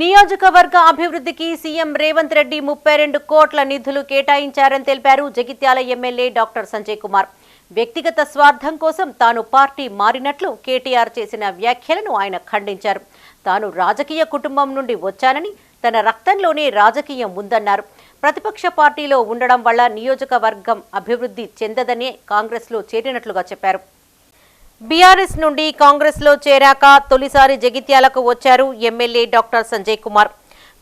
నియోజకవర్గ అభివృద్ధికి సీఎం రేవంత్ రెడ్డి ముప్పై రెండు కోట్ల నిధులు కేటాయించారని తెలిపారు జగిత్యాల ఎమ్మెల్యే డాక్టర్ సంజయ్ కుమార్. వ్యక్తిగత స్వార్థం కోసం తాను పార్టీ మారినట్లు కేటీఆర్ చేసిన వ్యాఖ్యలను ఆయన ఖండించారు. తాను రాజకీయ కుటుంబం నుండి వచ్చానని తన రక్తంలోనే రాజకీయం ఉందన్నారు. ప్రతిపక్ష పార్టీలో ఉండడం వల్ల నియోజకవర్గం అభివృద్ధి చెందదనే కాంగ్రెస్లో చేరినట్లుగా చెప్పారు. బీఆర్ఎస్ నుండి కాంగ్రెస్లో చేరాక తొలిసారి జగిత్యాలకు వచ్చారు ఎమ్మెల్యే డాక్టర్ సంజయ్ కుమార్.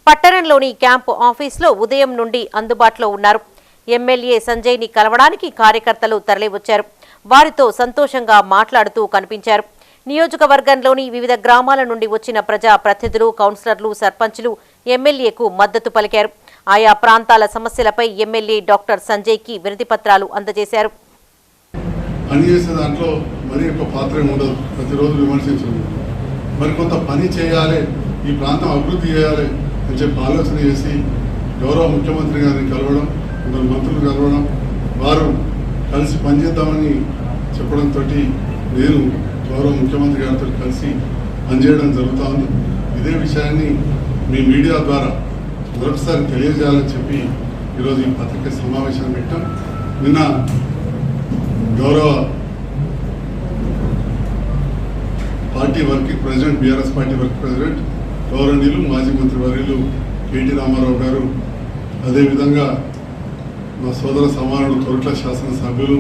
పట్టణంలోని క్యాంపు ఆఫీస్లో ఉదయం నుండి అందుబాటులో ఉన్నారు. ఎమ్మెల్యే సంజయ్ని కలవడానికి కార్యకర్తలు తరలివచ్చారు. వారితో సంతోషంగా మాట్లాడుతూ కనిపించారు. నియోజకవర్గంలోని వివిధ గ్రామాల నుండి వచ్చిన ప్రజా ప్రతినిధులు కౌన్సిలర్లు సర్పంచ్లు ఎమ్మెల్యేకు మద్దతు పలికారు. ఆయా ప్రాంతాల సమస్యలపై ఎమ్మెల్యే డాక్టర్ సంజయ్కి వినతిపత్రాలు అందజేశారు. పనిచేసే దాంట్లో మరి యొక్క పాత్ర ఉండదు. ప్రతిరోజు విమర్శించడం. మరి కొంత పని చేయాలి ఈ ప్రాంతం అభివృద్ధి చేయాలి అని చెప్పి ఆలోచన చేసి గౌరవ ముఖ్యమంత్రి గారిని కలవడం కొందరు మంత్రులు కలవడం వారు కలిసి పనిచేద్దామని చెప్పడంతో నేను గౌరవ ముఖ్యమంత్రి గారితో కలిసి పనిచేయడం జరుగుతూ ఉంది. ఇదే విషయాన్ని మీ మీడియా ద్వారా మరొకసారి తెలియజేయాలని చెప్పి ఈరోజు ఈ పత్రిక సమావేశం పెట్టాం. నిన్న గౌరవ party working president BRS party work president గౌరవనీయులు మాజీ మంత్రి వర్యులు కేటీ రామారావు గారు అదేవిధంగా మా సోదర సమానుడు తొరట్ల శాసనసభ్యులు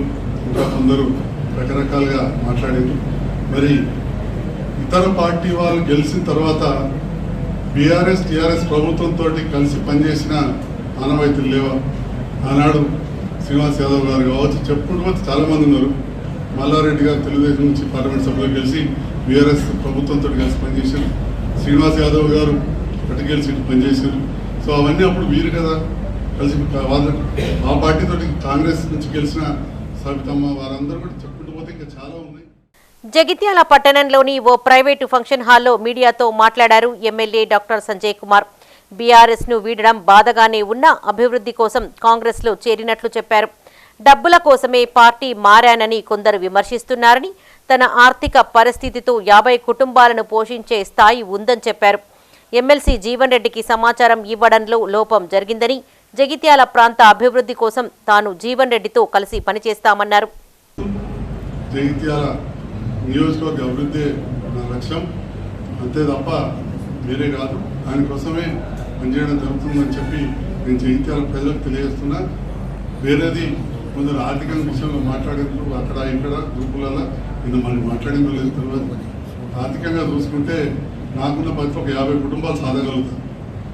ఇంకా కొందరు రకరకాలుగా మాట్లాడారు. మరి ఇతర పార్టీ వాళ్ళు గెలిచిన తర్వాత బీఆర్ఎస్ టీఆర్ఎస్ ప్రభుత్వంతో కలిసి పనిచేసిన ఆనవాయితీలు లేవా? ఆనాడు శ్రీనివాస్ యాదవ్ గారు కావచ్చు చెప్పుకుంటూ పోతే చాలా ఉన్నారు. మల్లారెడ్డి గారు తెలుగుదేశం నుంచి పార్లమెంట్ సభ్యులు కలిసి బీఆర్ఎస్ ప్రభుత్వంతో కలిసి పనిచేశారు. శ్రీనివాస్ యాదవ్ గారు అటు గెలిచి పనిచేశారు. సో అవన్నీ అప్పుడు వీరు కదా కలిసి ఆ పార్టీతో కాంగ్రెస్ నుంచి గెలిచిన సబితమ్మ వారందరూ కూడా చెప్పుకుంటూ పోతే ఇంకా చాలా ఉన్నాయి. జగిత్యాల పట్టణంలోని ఓ ప్రైవేటు ఫంక్షన్ హాల్లో మీడియాతో మాట్లాడారు ఎమ్మెల్యే డాక్టర్ సంజయ్ కుమార్. బీఆర్ఎస్ను వీడడం బాధగానే ఉన్నా అభివృద్ధి కోసం కాంగ్రెస్లో చేరినట్లు చెప్పారు. డబ్బుల కోసమే పార్టీ మారానని కొందరు విమర్శిస్తున్నారని తన ఆర్థిక పరిస్థితితో యాభై కుటుంబాలను పోషించే స్థాయి ఉందని చెప్పారు. ఎమ్మెల్సీ జీవన్ రెడ్డికి సమాచారం ఇవ్వడంలో లోపం జరిగిందని జగిత్యాల ప్రాంత అభివృద్ధి కోసం తాను జీవన్ రెడ్డితో కలిసి పనిచేస్తామన్నారు. జగిత్యాల నియోజకవర్గ అభివృద్ధి నా లక్ష్యం. అంతే తప్ప వేరే కాదు దానికోసమే పనిచేయడం జరుగుతుందని చెప్పి నేను జయించాల ప్రజలకు తెలియజేస్తున్నా. వేరేది కొందరు ఆర్థిక విషయంలో మాట్లాడేందుకు అక్కడ ఇక్కడ గ్రూపులలో ఇది మనం మాట్లాడిందో లేదు తెలియదు. ఆర్థికంగా చూసుకుంటే నాకున్న ప్రతి ఒక యాభై కుటుంబాలు సాధగలుగుతారు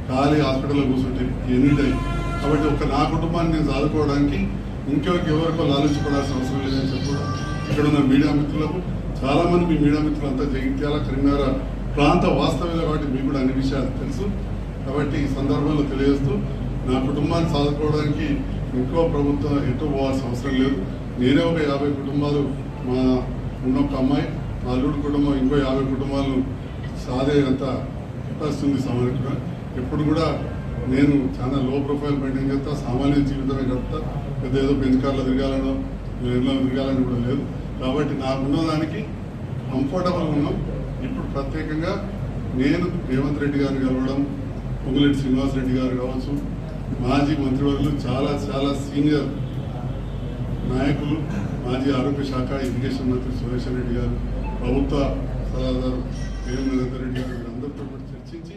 ఖాళీ హాస్పిటల్లో కూర్చుంటే ఎన్ని టైం. కాబట్టి ఒక నా కుటుంబాన్ని నేను సాదుకోవడానికి ఇంకొక ఎవరికో లాలించుకోవాల్సిన అవసరం లేదని చెప్పి ఇక్కడ ఉన్న మీడియా మిత్రులకు చాలామంది మీ మీడియా మిత్రులంతా జగిత్యాల కరీంనగర్ ప్రాంత వాస్తవ్యులు కాబట్టి మీకు కూడా అన్ని విషయాలు తెలుసు. కాబట్టి ఈ సందర్భంలో తెలియజేస్తూ నా కుటుంబాన్ని సాదుకోవడానికి ఎక్కువ ప్రభుత్వం ఎటు పోవాల్సిన అవసరం లేదు. నేనే ఒక యాభై కుటుంబాలు మా ఉన్న ఒక అమ్మాయి మా అల్లుడు కుటుంబం ఇంకో యాభై కుటుంబాలను సాధే అంత కెపాసిటీ ఉంది సామాన్యంగా ఎప్పుడు కూడా నేను చాలా లో ప్రొఫైల్ మెయింటైన్ చేస్తా సామాన్య జీవితమే గడుపుతా. పెద్ద ఏదో బెంచ్ తిరగాలనో ఎన్నో తిరగాలని కూడా లేదు. కాబట్టి నాకున్న దానికి కంఫర్టబుల్ ఉన్నాం. ఇప్పుడు ప్రత్యేకంగా నేను రేవంత్ రెడ్డి గారిని కలవడం పొంగులెడ్డి శ్రీనివాస్ రెడ్డి గారు కావచ్చు మాజీ మంత్రివర్యులు చాలా చాలా సీనియర్ నాయకులు మాజీ ఆరోగ్య శాఖ ఎడ్యుకేషన్ మంత్రి సురేష్ రెడ్డి గారు ప్రభుత్వ సలహాదారు రేవంత్ రెడ్డి గారు అందరితో కూడా చర్చించి